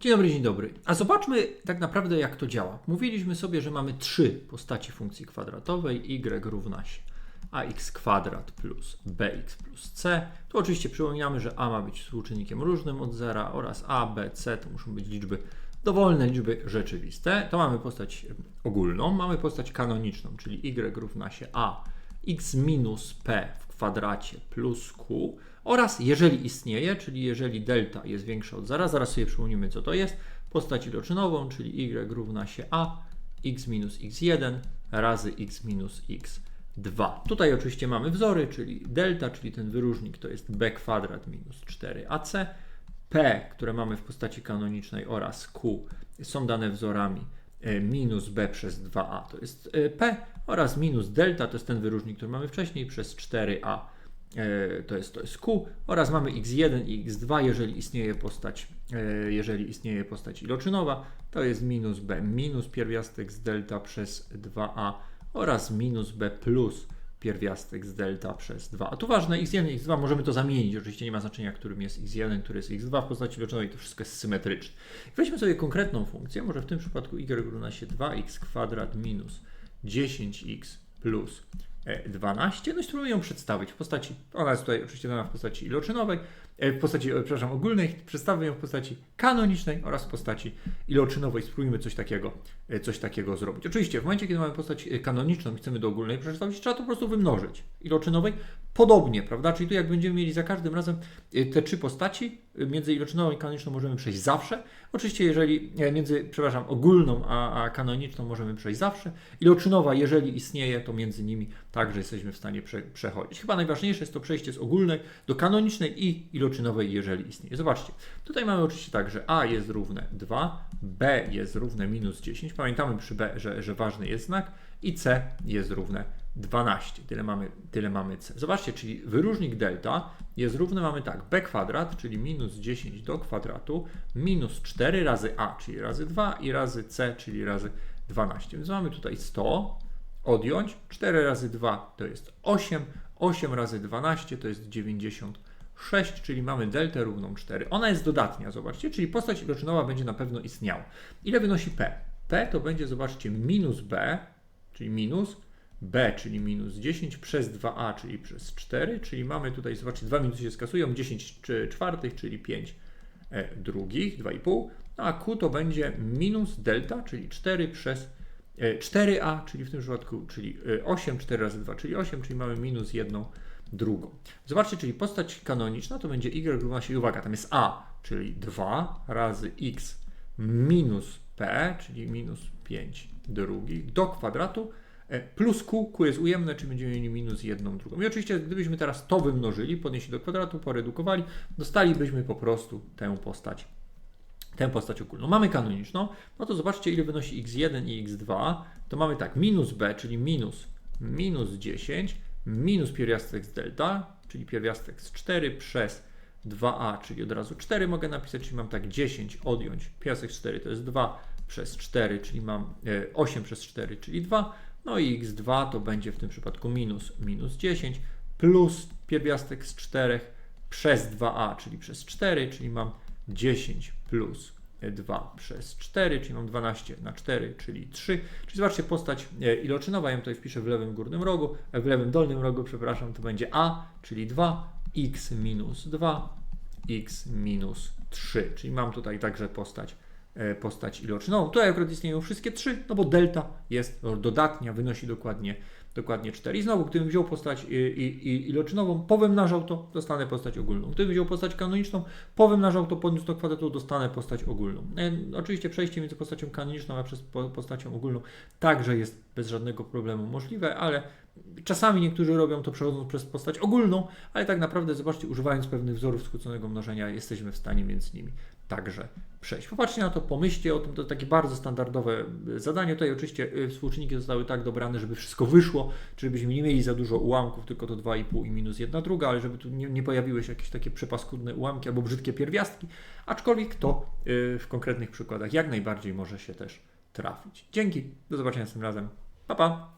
Dzień dobry, dzień dobry. A zobaczmy tak naprawdę jak to działa. Mówiliśmy sobie, że mamy trzy postaci funkcji kwadratowej, y równa się ax kwadrat plus bx plus c. Tu oczywiście przypominamy, że a ma być współczynnikiem różnym od zera oraz a, b, c to muszą być liczby dowolne, liczby rzeczywiste. To mamy postać ogólną, mamy postać kanoniczną, czyli y równa się a x minus p w kwadracie plus q oraz jeżeli istnieje, czyli jeżeli delta jest większa od zera, zaraz sobie przypomnimy co to jest, postać iloczynową, czyli y równa się a x minus x1 razy x minus x2. Tutaj oczywiście mamy wzory, czyli delta, czyli ten wyróżnik to jest b kwadrat minus 4ac, p, które mamy w postaci kanonicznej oraz q są dane wzorami minus b przez 2a to jest e, p oraz minus delta to jest ten wyróżnik, który mamy wcześniej przez 4a E, to jest, to jest Q oraz mamy x1 i x2, jeżeli istnieje postać, e, jeżeli istnieje postać iloczynowa, to jest minus b. Minus pierwiastek z delta przez 2a oraz minus b plus pierwiastek z delta przez 2. A tu ważne, x1 i x2 możemy to zamienić, oczywiście nie ma znaczenia, którym jest x1, który jest x2 w postaci iloczynowej, to wszystko jest symetryczne. Weźmy sobie konkretną funkcję, może w tym przypadku y równa się 2x kwadrat minus 10x plus 12. No i spróbuję ją przedstawić w postaci, ona jest tutaj oczywiście dana w postaci iloczynowej, e, w postaci, e, przepraszam, ogólnej, przedstawię ją w postaci kanonicznej oraz w postaci iloczynowej. Spróbujmy coś takiego, e, coś takiego zrobić. Oczywiście w momencie, kiedy mamy postać kanoniczną i chcemy do ogólnej przedstawić, trzeba to po prostu wymnożyć. Iloczynowej podobnie, prawda? Czyli tu jak będziemy mieli za każdym razem te trzy postaci, między iloczynową i kanoniczną możemy przejść zawsze. Oczywiście jeżeli między, przepraszam, ogólną a, a kanoniczną możemy przejść zawsze. Iloczynowa, jeżeli istnieje, to między nimi także jesteśmy w stanie prze, przechodzić. Chyba najważniejsze jest to przejście z ogólnej do kanonicznej i iloczynowej, jeżeli istnieje. Zobaczcie, tutaj mamy oczywiście tak, że a jest równe 2, b jest równe minus 10. Pamiętamy przy b, że, że ważny jest znak i c jest równe 12. Tyle mamy, tyle mamy c. Zobaczcie, czyli wyróżnik delta jest równy, mamy tak, b kwadrat, czyli minus 10 do kwadratu, minus 4 razy a, czyli razy 2 i razy c, czyli razy 12. Więc mamy tutaj 100, odjąć, 4 razy 2 to jest 8, 8 razy 12 to jest 96, czyli mamy deltę równą 4. Ona jest dodatnia, zobaczcie, czyli postać iloczynowa będzie na pewno istniała. Ile wynosi p? p to będzie, zobaczcie, minus b, czyli minus b, czyli minus 10 przez 2a, czyli przez 4, czyli mamy tutaj, zobaczcie, 2 minusy się skasują, 10 czwartych, czyli 5 e, drugich, 2,5, no a q to będzie minus delta, czyli 4 przez 4a, e, czyli w tym przypadku, czyli 8, e, 4 razy 2, czyli 8, czyli mamy minus 1 drugą. Zobaczcie, czyli postać kanoniczna to będzie y równa się, uwaga, tam jest a, czyli 2 razy x minus p, czyli minus 5 drugich do kwadratu E, plus q, q jest ujemne, czyli będziemy mieli minus jedną drugą. I oczywiście, gdybyśmy teraz to wymnożyli, podnieśli do kwadratu, poredukowali, dostalibyśmy po prostu tę postać, tę postać ogólną. Mamy kanoniczną, no to zobaczcie, ile wynosi x1 i x2. To mamy tak, minus b, czyli minus, minus 10, minus pierwiastek z delta, czyli pierwiastek z 4 przez 2a, czyli od razu 4 mogę napisać, czyli mam tak 10 odjąć, pierwiastek 4 to jest 2 przez 4, czyli mam 8 e, przez 4, czyli 2, no i x2 to będzie w tym przypadku minus minus 10 plus pierwiastek z 4 przez 2a, czyli przez 4, czyli mam 10 plus 2 przez 4, czyli mam 12 na 4, czyli 3. Czyli zobaczcie postać e, iloczynowa, ja ją tutaj wpiszę w lewym górnym rogu, e, w lewym dolnym rogu, przepraszam, to będzie a, czyli 2, x minus 2, x minus 3. Czyli mam tutaj także postać E, postać iloczynową. Tutaj akurat istnieją wszystkie trzy, no bo delta jest dodatnia, wynosi dokładnie, dokładnie 4. I znowu, gdybym wziął postać i, i, ilocynową, powymnażał to, dostanę postać ogólną. Gdybym wziął postać kanoniczną, powymnażał to, podniósł do kwadratu, dostanę postać ogólną. E, oczywiście przejście między postacią kanoniczną a przez postacią ogólną także jest bez żadnego problemu możliwe, ale czasami niektórzy robią to przechodząc przez postać ogólną, ale tak naprawdę, zobaczcie, używając pewnych wzorów skróconego mnożenia, jesteśmy w stanie między nimi także przejść. Popatrzcie na to, pomyślcie o tym, to takie bardzo standardowe zadanie. Tutaj oczywiście y, współczynniki zostały tak dobrane, żeby wszystko wyszło, żebyśmy nie mieli za dużo ułamków, tylko to 2,5 i minus 1 druga, ale żeby tu nie, nie pojawiły się jakieś takie przepaskudne ułamki albo brzydkie pierwiastki, aczkolwiek to y, w konkretnych przykładach jak najbardziej może się też trafić. Dzięki, do zobaczenia tym razem. Pa, pa!